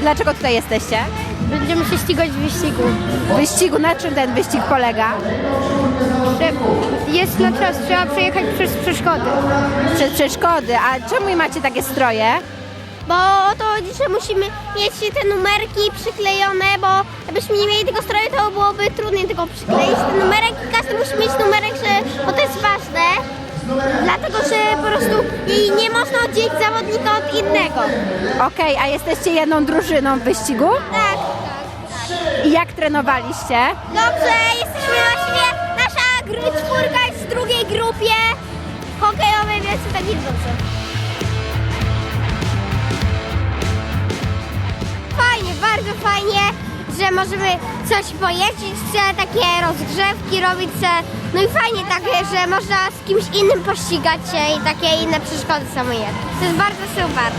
dlaczego tutaj jesteście? Będziemy się ścigać w wyścigu. W wyścigu, na czym ten wyścig polega? Że Jest na czas, trzeba przejechać przez przeszkody. Przez przeszkody, a czemu macie takie stroje? Bo o to chodzi, że musimy mieć te numerki przyklejone, bo gdybyśmy nie mieli tego stroju, to byłoby trudniej tylko przykleić ten numerek każdy musi mieć numerek, że, bo to jest ważne. Dlatego, że po prostu i nie można oddzielić zawodnika od innego. Okej, a jesteście jedną drużyną w wyścigu? Tak. I jak trenowaliście? Dobrze, jesteśmy właściwie, nasza czwórka jest w drugiej grupie hokejowej, więc tak jest dobrze. Że możemy coś pojeździć, że takie rozgrzewki robić, że, no i fajnie takie, że można z kimś innym pościgać się i takie inne przeszkody jest. To jest bardzo super.